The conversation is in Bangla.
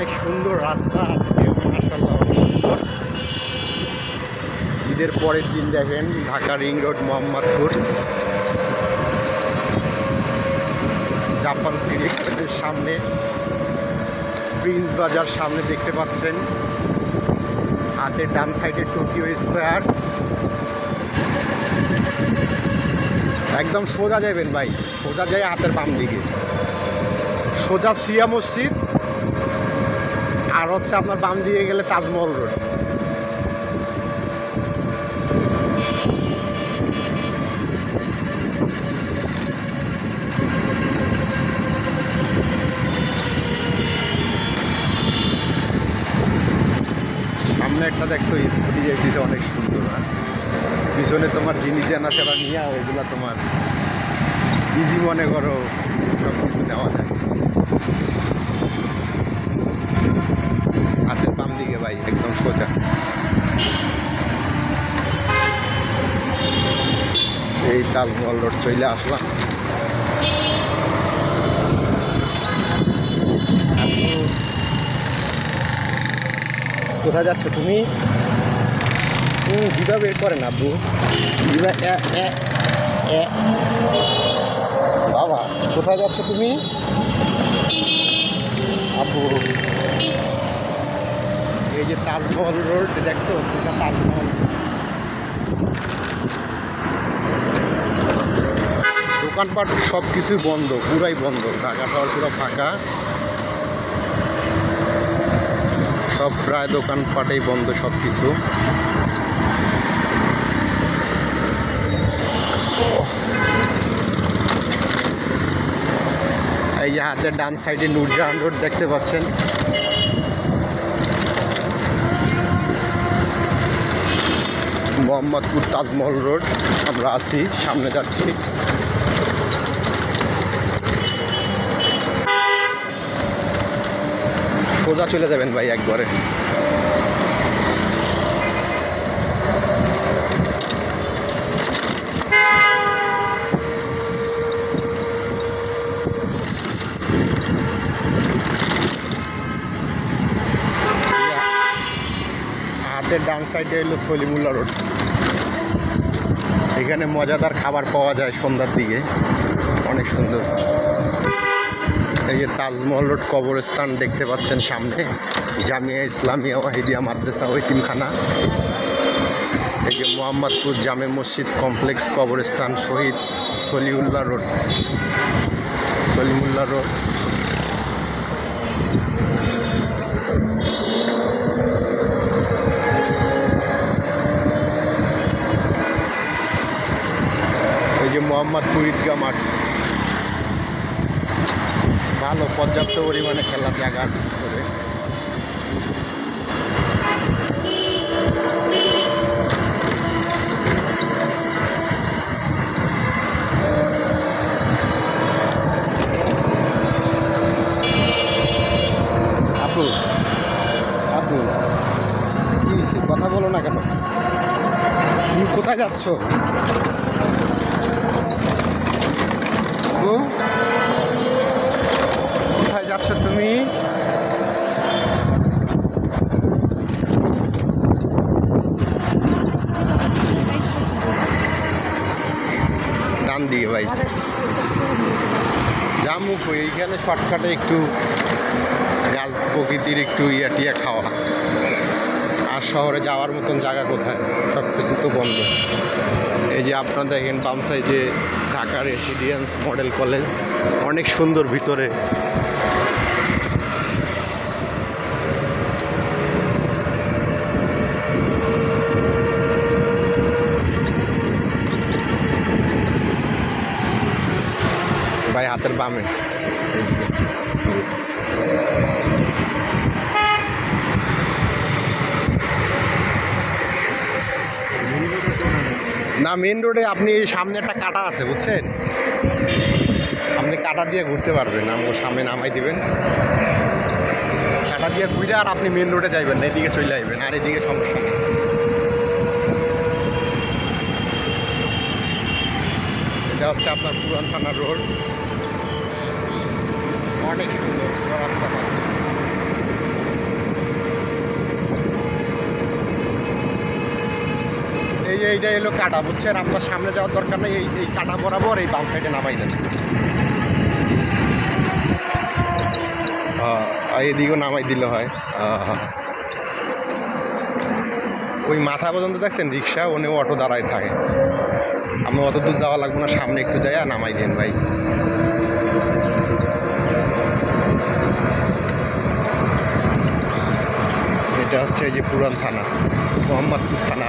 অনেক সুন্দর রাস্তা আজকে ঈদের পরের দিন দেখেন, Dhaka ring road, Mohammadpur. Japan সিরিয়াসের সামনে, প্রিন্স বাজার সামনে দেখতে পাচ্ছেন। হাতের ডান সাইডে টোকিও স্কোয়ার। একদম সোজা যাবেন ভাই, সোজা যায় হাতের বাম দিকে। সোজা সিয়া মসজিদ আর হচ্ছে আপনার বাম দিয়ে গেলে তাজমহল রোড। সামনে একটা দেখছ, স্কুটি যেতেছে অনেক সুন্দর আর পিছনে তোমার জিনিস জানা সেবা নিয়ে ওইগুলো তোমার ইজি মনে করো সব কিছু নেওয়া যায় হাতের বাম দিকে ভাই একদম সোজা এই তাজমহল রোড চলে আসলাম। কোথায় যাচ্ছ তুমি? হুম জিবা বের করে না আব্বু জিবা বাবা, কোথায় যাচ্ছ তুমি? আব্বু এই যে তাজমহল রোড, দেখছ? তাজমহল। দোকানপাট সব কিছুই বন্ধ, পুরাই বন্ধ। ঢাকা শহর পুরো ফাঁকা। সব প্রায় দোকানপাটেই বন্ধ সব কিছু এই যে হাতের ডান সাইডে নূরজাহান রোড দেখতে পাচ্ছেন। মোহাম্মদপুর তাজমহল রোড। আমরা আছি, সামনে যাচ্ছি। সোজা চলে যাবেন ভাই একবারে হাতের ডান সাইডে হলো সলিমুল্লা রোড। এখানে মজাদার খাবার পাওয়া যায় সন্ধ্যার দিকে। অনেক সুন্দর। এই যে তাজমহল রোড কবরস্থান দেখতে পাচ্ছেন সামনে, জামিয়া ইসলামিয়া ওয়াহিদিয়া মাদ্রাসা ওইতিমখানা এই যে মোহাম্মদপুর জামে মসজিদ কমপ্লেক্স কবরস্থান শহীদ সলিউল্লাহ রোড, সলিমুল্লাহ রোড। এই যে মোহাম্মদপুর ঈদগাহ মাঠ। ভালো পর্যাপ্ত পরিমাণে খেলার জায়গা আছে? কথা বলো না কেন? তুমি কোথায় যাচ্ছ? যাচ্ছ তুমি? ডান দিকে ভাই জামুক এইখানে শর্টকাটে একটু গাছ প্রকৃতির একটু ইয়া টিয়া খাওয়া। আর শহরে যাওয়ার মতন জায়গা কোথায়? সব কিছু তো বন্ধ। এই যে আপনারা দেখেন বাম সাইডে ঢাকা রেসিডেন্স মডেল কলেজ অনেক সুন্দর ভিতরে হাতের বামে। না মেন রোডে আপনি সামনে একটা কাটা আছে, বুঝছেন? আপনি কাটা দিয়ে ঘুরতে পারবেন, আমাকে সামনে নামাই দিবেন। কাটা দিয়ে ঘুরে আর আপনি মেন রোডে যাইবেন না, এদিকে চলে আসবেন আর এদিকে সমস্যা নেই। এটা হচ্ছে আপনার পুরান থানার রোড অনেক সুন্দর এই এইটা এলো কাটা, বুঝছেন? আপনার সামনে যাওয়ার দরকার নেই, এই কাটা বরাবর এই বাম সাইডে নামাই দেন। এদিকেও নামাই দিল হয়। ওই মাথা পর্যন্ত দেখছেন? রিক্সা ওনে অটো দাঁড়ায় থাকে। আমরা অত দূর যাওয়া লাগবে না, সামনে একটু যাই নামাই দেন, ভাই। এটা হচ্ছে যে পুরান থানা মোহাম্মদপুর থানা।